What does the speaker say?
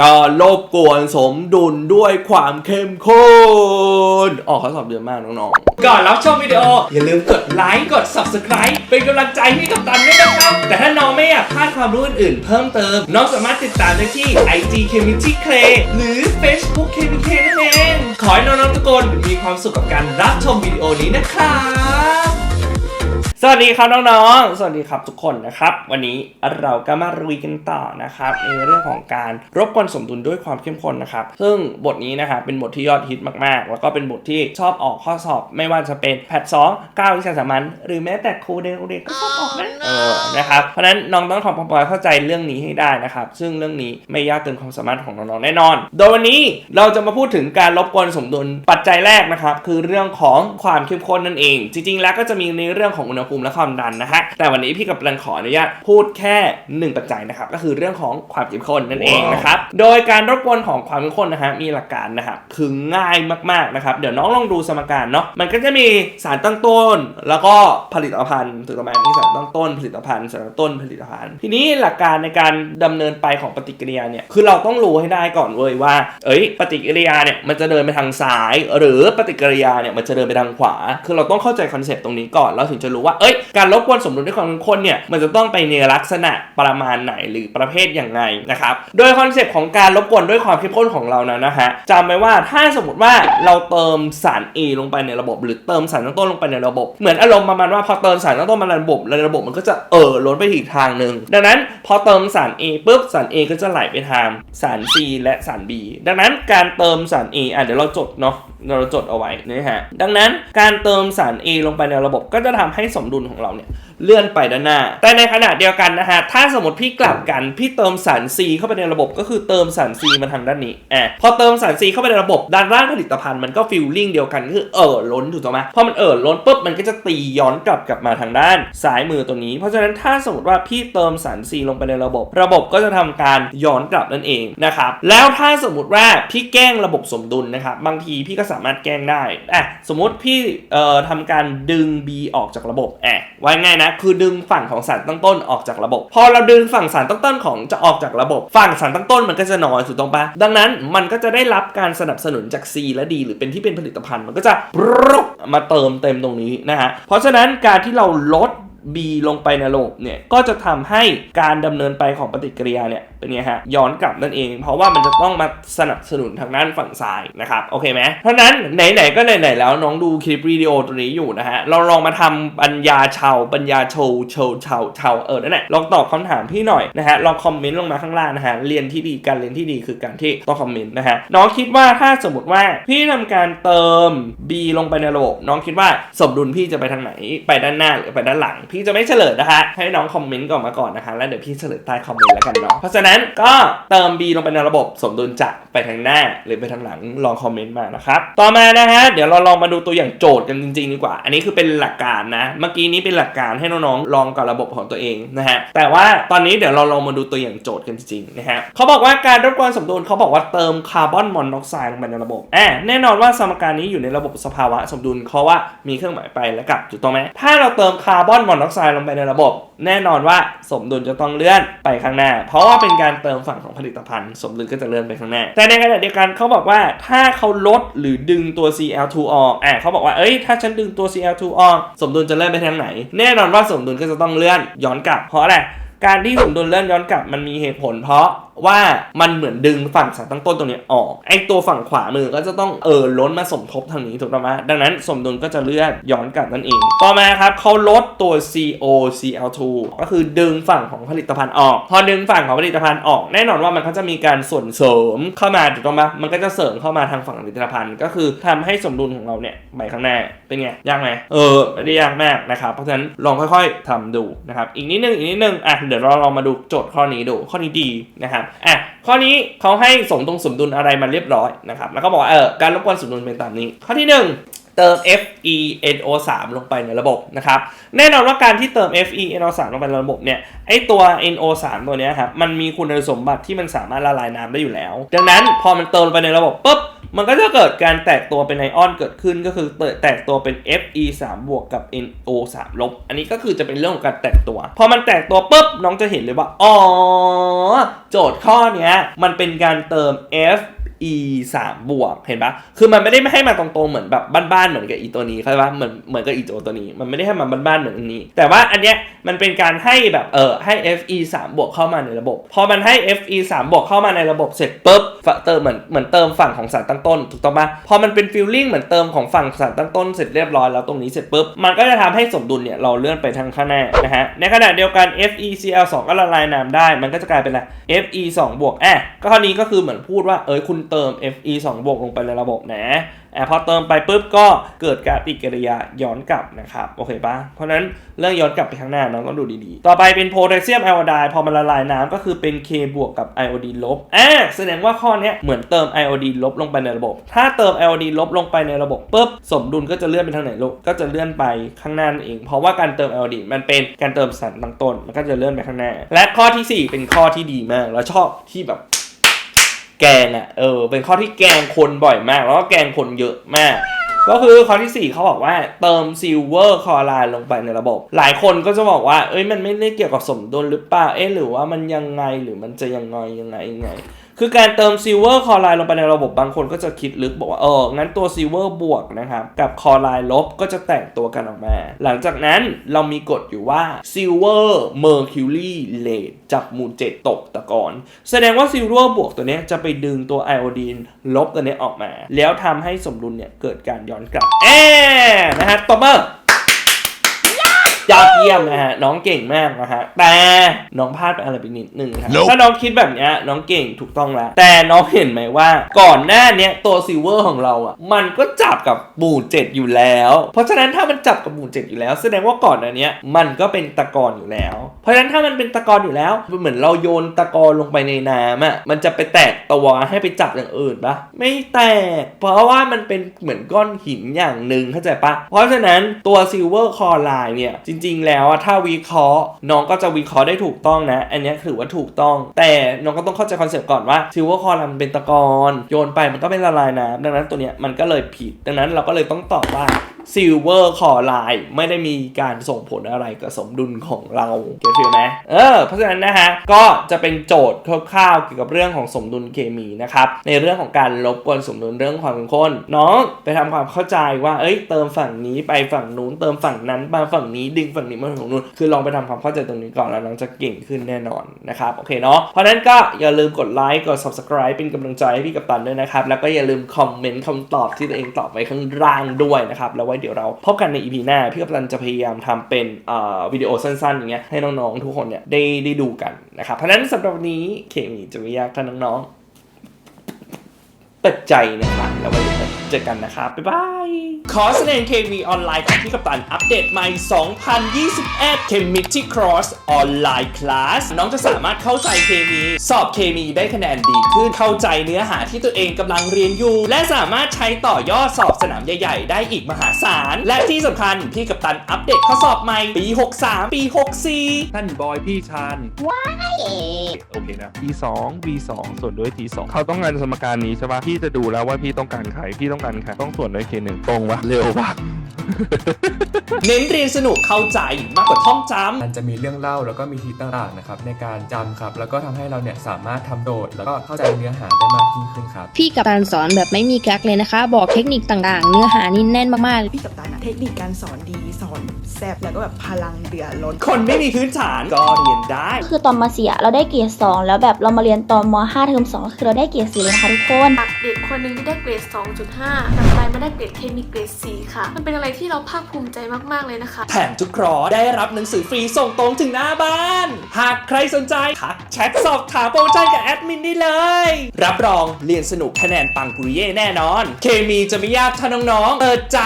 ก็รบกวนสมดุลด้วยความเข้มข้นออกข้อสอบเยอะมากน้องๆ ก่อนรับชมวิดีโอ อย่าลืมกดไลค์กด subscribe เป็นกำลังใจให้กับตันด้วยนะครับ แต่ถ้าน้องไม่อยากพลาดความรู้อื่นๆ เพิ่มเติม น้องสามารถติดตามได้ที่ IG Chemistry Clay หรือ Facebook Chemistry นั่นเอง ขอให้น้องๆทุกคนมีความสุขกับการรับชมวิดีโอนี้นะครับ วัสดีครับน้องๆ สวัสดีครับทุกคนนะครับ วันนี้เราก็มารุยกันต่อนะครับในเรื่องของการรบกวนสมดุลด้วยความเข้มข้นนะครับ ซึ่งบทนี้นะครับเป็นบทที่ยอดฮิตมากๆ แล้วก็เป็นบทที่ชอบออกข้อสอบ ไม่ว่าจะเป็นแพทสองเก้าวิชาสามัญหรือแม้แต่ครูเดนครูเดนก็ชอบออกนะเออนะครับเพราะฉะนั้นน้องต้องทำความเข้าใจเรื่องนี้ให้ได้นะครับ ซึ่งเรื่องนี้ไม่ยากเกินความสามารถของน้องๆแน่นอน โดยวันนี้เราจะมาพูดถึงการรบกวนสมดุลปัจจัยแรกนะครับคือเรื่องของความเข้มข้นนั่นเอง จริงๆ แล้วก็จะมีในเรื่องของอุณหภูมิและความดันนะฮะ แต่วันนี้พี่กับรันขออนุญาตพูดแค่หนึ่งปัจจัยนะครับ ก็คือเรื่องของความเข้มข้นนั่นเองนะครับ โดยการรบกวนของความเข้มข้นนะฮะ มีหลักการนะครับ คือง่ายมากๆนะครับ เดี๋ยวน้องลองดูสมการเนาะ มันก็จะมีสารตั้งต้น แล้วก็ผลิตภัณฑ์ถูกต้องไหมมีสารตั้งต้น ผลิตภัณฑ์สารตั้งต้นผลิตภัณฑ์ ทีนี้หลักการในการดำเนินไปของปฏิกิริยาเนี่ย คือเราต้องรู้ให้ได้ก่อนเว้ยว่า เอ้ย ปฏิกิริยาเนี่ยมันจะเดินไปทางซ้าย หรือปฏิกิริยาเนี่ยมันจะเดินไปทางขวา คือเราต้องเข้าใจคอนเซปต์ตรงนี้ก่อนเราถึงจะรู้ว่า เอ้ยการรบกวนสมดุลด้วยความเข้มข้นเนี่ยมันจะต้องไปในลักษณะประมาณไหนหรือประเภทอย่างไงนะครับโดยคอนเซปต์ของการรบกวนด้วยความเข้มข้นของเรานะนะฮะจำไว้ว่าถ้าสมมติว่าเราเติมสาร A ลงไปในระบบ หรือเติมสารตั้งต้นลงไปในระบบ เหมือนอารมณ์ประมาณว่าพอเติมสารตั้งต้นมาในระบบแล้วระบบมันก็จะเอ่อล้นไปอีกทางหนึ่งดังนั้นพอเติมสาร A ปุ๊บสาร A ก็จะไหลไปทางสาร C และสาร B ดังนั้นการเติมสาร A อะเดี๋ยวเราจดเนาะเราจดเอาไว้นะฮะดังนั้นการเติมสาร A ลงไปในระบบก็จะทำให้สมดุลของเรา เลื่อนไปด้านหน้า แต่ในขณะเดียวกันนะฮะ ถ้าสมมติพี่กลับกัน พี่เติมสาร C เข้าไปในระบบก็คือเติมสาร C มาทางด้านนี้อะพอเติมสาร C เข้าไปในระบบด้านล่างผลิตภัณฑ์มันก็ฟิลลิ่งเดียวกันคือเอ่อล้นถูกต้องไหมพอมันเอ่อล้นปุ๊บมันก็จะตีย้อนกลับกลับมาทางด้านซ้ายมือตัวนี้ เพราะฉะนั้นถ้าสมมติว่าพี่เติมสาร C ลงไปในระบบ ระบบก็จะทำการย้อนกลับนั่นเองนะครับแล้วถ้าสมมติว่าพี่แกล้งระบบสมดุลนะครับบางทีพี่ก็สามารถแกล้งได้อะสมมติพี่เอ่อทำการดึง B ออกจากระบบอะไว้ง่ายนะคือดึงฝั่งของสารตั้งต้นออกจากระบบ พอเราดึงฝั่งสารตั้งต้นของจะออกจากระบบ ฝั่งสารตั้งต้นมันก็จะน้อยถูกต้องปะดังนั้นมันก็จะได้รับการสนับสนุนจาก C และ D หรือเป็นที่เป็นผลิตภัณฑ์มันก็จะปรกมาเติมเต็มตรงนี้นะฮะเพราะฉะนั้นการที่เราลด B ลงไปในระบบเนี่ยก็จะทำให้การดำเนินไปของปฏิกิริยาเนี่ยเป็นไงฮะย้อนกลับนั่นเอง เพราะว่ามันจะต้องมาสนับสนุนทางด้านฝั่งซ้ายนะครับโอเคไหมเพราะนั้นไหนๆก็ไหนๆแล้วน้องดูคลิปวิดีโอตัวนี้อยู่นะฮะเราลองมาทำปัญญาชาวปัญญาโชว์โชว์ชาวชาวเออนั่นแหละลองตอบคำถามพี่หน่อยนะฮะลองคอมเมนต์ลงมาข้างล่างนะฮะเรียนที่ดีการเรียนที่ดีคือการที่ต้องคอมเมนต์นะฮะน้องคิดว่าถ้าสมมติว่าพี่ทำการเติม B ลงไปในระบบ น้องคิดว่าสมดุลพี่จะไปทางไหนไปด้านหน้าหรือไปด้านหลังพี่จะไม่เฉลยนะคะ ให้น้องคอมเมนต์ก่อนมาก่อนนะคะ แล้วเดี๋ยวพี่เฉลยใต้คอมเมนต์แล้วกันเนาะ เพราะฉะนั้นก็เติม B ลงไปในระบบสมดุลจะไปทางหน้าหรือไปทางหลังลองคอมเมนต์มานะครับ ต่อมานะฮะเดี๋ยวเราลองมาดูตัวอย่างโจทย์กันจริงๆดีกว่า อันนี้คือเป็นหลักการนะ เมื่อกี้นี้เป็นหลักการให้น้องๆลองกับระบบของตัวเองนะฮะ แต่ว่าตอนนี้เดี๋ยวเราลองมาดูตัวอย่างโจทย์กันจริงๆนะฮะเขาบอกว่าการรบกวนสมดุลเขาบอกว่าเติมคาร์บอนมอนอกไซด์ลงไปในระบบอ่าแน่นอนว่าสมการนี้อยู่ในระบบสภาวะสมดุลเพราะว่ามีเครื่องหมายไปและกลับถูกต้องไหมถ้าเราเติมคาร์บอนมอนอกไซด์ลงไปในระบบ แน่นอนว่าสมดุลจะต้องเลื่อนไปข้างหน้า เพราะว่าเป็นการเติมฝั่งของผลิตภัณฑ์ สมดุลก็จะเลื่อนไปข้างหน้า แต่ในขณะเดียวกันเขาบอกว่าถ้าเขาลดหรือดึงตัว Cl2 ออกอะเขาบอกว่าเอ้ยถ้าฉันดึงตัว Cl2 ออก สมดุลจะเลื่อนไปทางไหน แน่นอนว่าสมดุลก็จะต้องเลื่อนย้อนกลับเพราะอะไรการที่สมดุลเลื่อนย้อนกลับมันมีเหตุผลเพราะ ว่ามันเหมือนดึงฝั่งสารตั้งต้นตรงนี้ออกไอตัวฝั่งขวามือก็จะต้องเออล้นมาสมทบทางนี้ถูกต้องไหมดังนั้นสมดุลก็จะเลื่อนย้อนกลับนั่นเอง ต่อมาครับเขาลดตัว CO Cl2 ก็คือดึงฝั่งของผลิตภัณฑ์ออก พอดึงฝั่งของผลิตภัณฑ์ออก แน่นอนว่ามันก็จะมีการส่วนเสริมเข้ามาถูกต้องไหมมันก็จะเสริมเข้ามาทางฝั่งผลิตภัณฑ์ ก็คือทำให้สมดุลของเราเนี่ยไปข้างหน้าเป็นไงยากไหมเออไม่ได้ยากมากนะครับเพราะฉะนั้นลองค่อย ๆทำดูนะครับอีกนิดนึงอีกนิดนึงอะเดี๋ยวเราลองมาดูโจทย์ข้อนี้ดูข้อนี้ดีนะครับอะข้อนี้เขาให้สมตรงสมดุลอะไรมาเรียบร้อยนะครับแล้วก็บอกเออการรบกวนสมดุลเป็นตามนี้ ข้อที่หนึ่งเติม FeNO3 ลงไปในระบบนะครับ แน่นอนว่าการที่เติม FeNO3 ลงไปในระบบเนี่ยไอตัว NO3 ตัวเนี้ยครับมันมีคุณสมบัติที่มันสามารถละลายน้ำได้อยู่แล้ว ดังนั้นพอมันเติมไปในระบบปุ๊บ มันก็จะเกิดการแตกตัวเป็นไอออนเกิดขึ้นก็คือแตกตัวเป็น Fe 3บวกกับ NO 3ลบ อันนี้ก็คือจะเป็นเรื่องของการแตกตัว พอมันแตกตัวปุ๊บน้องจะเห็นเลยว่า อ๋อ โจทย์ข้อเนี้ยมันเป็นการเติม F e 3บวกเห็นปะคือมันไม่ได้ไม่ให้มาตรงๆเหมือนแบบบ้านๆเหมือนกับอีตัวนี้เข้าใจปะเหมือนเหมือนกับอีโจตัวนี้ มันไม่ได้ให้มาบ้านๆเหมือนอันนี้ แต่ว่าอันเนี้ยมันเป็นการให้แบบเออให้ f e 3บวกเข้ามาในระบบ พอมันให้ f e 3บวกเข้ามาในระบบเสร็จปุ๊บเติมเหมือนเหมือนเติมฝั่งของสารตั้งต้นถูกต้องปะพอมันเป็นฟิลลิ่งเหมือนเติมของฝั่งสารตั้งต้นเสร็จเรียบร้อยแล้วตรงนี้เสร็จปุ๊บมันก็จะทำให้สมดุลเนี่ยเราเลื่อนไปทางข้างหน้านะฮะในขณะเดียวกัน f e c l 2ก็ละลายน้ำได้ มันก็จะกลายเป็นอะไร f e 2บวกอะก็ข้อนี้ก็คือเหมือนพูดว่าเอ้ยคุณเติม f e 2บวกลงไปในระบบนะ อะพอเติมไปปุ๊บก็เกิดการปฏิกิริยาย้อนกลับนะครับโอเคปะเพราะนั้นเรื่องย้อนกลับไปข้างหน้าน้องต้องดูดีๆ ต่อไปเป็นโพแทสเซียมไอโอไดน์พอมันละลายน้ำก็คือเป็น K บวกกับไอโอดีลบอะแสดงว่าข้อนี้เหมือนเติมไอโอดีลบลงไปในระบบ ถ้าเติมไอโอดีลบลงไปในระบบปุ๊บสมดุลก็จะเลื่อนไปทางไหนลูกก็จะเลื่อนไปข้างหน้านั่นเอง เพราะว่าการเติมไอโอดีมันเป็นการเติมสารตั้งต้นมันก็จะเลื่อนไปข้างหน้า และข้อทีสี่4 เป็นข้อที่ดีมากแล้วชอบที่แบบ แกงอะ่ะเออเป็นข้อที่แกงคนบ่อยมาก แล้วก็แกงคนเยอะมาก ก็คือข้อที่ 4 เขาบอกว่าเติมซิลเวอร์คอไลน์ลงไปในระบบ หลายคนก็จะบอกว่า เอ้ยมันไม่ได้เกี่ยวกับสมดุลหรือเปล่าเอ๊ะหรือว่ามันยังไงหรือมันจะยังไงยังไงยังไง คือการเติมซิลเวอร์คอไลน์ลงไปในระบบบางคนก็จะคิดลึกบอกว่าเออ งั้นตัวซิลเวอร์บวกนะครับ กับคอไลน์ลบก็จะแตกตัวกันออกมา หลังจากนั้นเรามีกฎอยู่ว่าซิลเวอร์เมอร์คิวรีเลดจับมู่เจ็ดตกตะกอนแสดงว่าซิลเวอร์บวกตัวนี้จะไปดึงตัวไอโอดีนลบตัวนี้ออกมา แล้วทำให้สมดุลเนี่ยเกิดการย้อนกลับแอนะฮะตบมือ ยอดเยี่ยมนะฮะน้องเก่งมากนะฮะแต่น้องพลาดไปอะไรไปนิดนึงครับ Nope ถ้าน้องคิดแบบเนี้ยน้องเก่งถูกต้องแล้ว แต่น้องเห็นไหมว่าก่อนหน้าเนี้ยตัวซิลเวอร์ของเราอะมันก็จับกับหมู่เจ็ดอยู่แล้ว เพราะฉะนั้นถ้ามันจับกับหมู่เจ็ดอยู่แล้ว แสดงว่าก่อนหน้าเนี้ยมันก็เป็นตะกอนอยู่แล้ว เพราะฉะนั้นถ้ามันเป็นตะกอนอยู่แล้วมันเหมือนเราโยนตะกอนลงไปในน้ำอะมันจะไปแตกตัวให้ไปจับอย่างอื่นปะไม่แตก เพราะว่ามันเป็นเหมือนก้อนหินอย่างหนึ่งเข้าใจปะเพราะฉะนั้นตัวซิลเวอร์คอไลน์เนี่ยจริง ๆ แล้วอะถ้าวิเคราะห์น้องก็จะวิเคราะห์ได้ถูกต้องนะ อันนี้ถือว่าถูกต้อง แต่น้องก็ต้องเข้าใจคอนเซปต์ก่อนว่าซิลเวอร์คอร์มันเป็นตะกอนโยนไปมันก็เป็นละลายน้ำดังนั้นตัวเนี้ยมันก็เลยผิด ดังนั้นเราก็เลยต้องตอบว่า ซิลเวอร์คอไลน์ไม่ได้มีการส่งผลอะไรกับสมดุลของเราเก็ตฟิลไหมเออเพราะฉะนั้นนะฮะก็จะเป็นโจทย์คร่าวๆเกี่ยวกับเรื่องของสมดุลเคมีนะครับในเรื่องของการลบกวนสมดุลเรื่องความเข้มข้นน้องไปทำความเข้าใจว่าเอ้ยเติมฝั่งนี้ไปฝั่งนู้นเติมฝั่งนั้นมาฝั่งนี้ดึงฝั่งนี้มาฝั่งนู้นคือลองไปทำความเข้าใจตรงนี้ก่อนแล้วน้องจะเก่งขึ้นแน่นอนนะครับโอเคเนาะเพราะนั้นก็อย่าลืมกดไลค์กด subscribe เป็นกำลังใจให้พี่กัปตันด้วยนะครับแล้วก็อย่าลืมคอมเมนต์คำตอบที่ตัวเองตอบไว้ข้างล่างด้วยนะครับแล้วไว้เดี๋ยวเราพบกันในอีพีหน้า พี่กัปตันจะพยายามทำเป็นวิดีโอสั้นๆอย่างเงี้ยให้น้องๆทุกคนเนี่ยได้ได้ดูกันนะครับเพราะฉะนั้นสำหรับวันนี้เคมีจะไม่ยากถ้าน้องๆเปิดใจนะครับแล้วไว้เจอกันนะครับบ๊ายบาย ขอแสดง KV ออนไลน์ของพี่กัปตันอัปเดตใหม่ 2021 Chemistry Cross ออนไลน์คลาสน้องจะสามารถเข้าใจเคมีสอบเคมีได้คะแนนดีขึ้น เข้าใจเนื้อหาที่ตัวเองกำลังเรียนอยู่ และสามารถใช้ต่อยอดสอบสนามใหญ่ๆ ได้อีกมหาศาล และที่สำคัญพี่กัปตันอัปเดตข้อสอบใหม่ ปี 63 ปี 64 ท่านบอยพี่ชาญโอเคนะ P2 V2 ส่วนด้วย T2 เขาต้องการสมการนี้ใช่ปะพี่จะดูแล้วว่าพี่ต้องการใครพี่ต้องการใครต้องส่วนด้วย K1 ตรงวะเร็ววะ เน้นเรียนสนุกเข้าใจมากกว่าท่องจำ มันจะมีเรื่องเล่าแล้วก็มีทีต่างๆนะครับในการจำครับ แล้วก็ทำให้เราเนี่ยสามารถทำโดด แล้วก็เข้าใจเนื้อหาได้มากยิ่งขึ้นครับ พี่กับการสอนแบบไม่มีกักเลยนะคะ บอกเทคนิคต่างๆ เนื้อหานี่แน่นมากๆพี่กับตานะเทคนิคการสอนดีสอนแซบแล้วก็แบบพลังเดือดล้น คนไม่มีพื้นฐานก็เรียนได้ คือตอนมาเสียเราได้เกรด2แล้วแบบเรามาเรียนตอนม5เทอม2คือเราได้เกรด4เลยนะคะทุกคน จากเด็กคนหนึ่งที่ได้เกรด 2.5กลับกลายมาได้เกรดเคมีเกรด 4 ค่ะ มันเป็นอะไรที่เราภาคภูมิใจมากๆเลยนะคะ แถมทุกครอได้รับหนังสือฟรีส่งตรงถึงหน้าบ้าน หากใครสนใจทักแชทสอบถามโปรโมชั่นกับแอดมินได้เลย รับรองเรียนสนุกคะแนนปังปุริเย่แน่นอน เคมีจะไม่ยากถ้าน้องๆเปิดใจ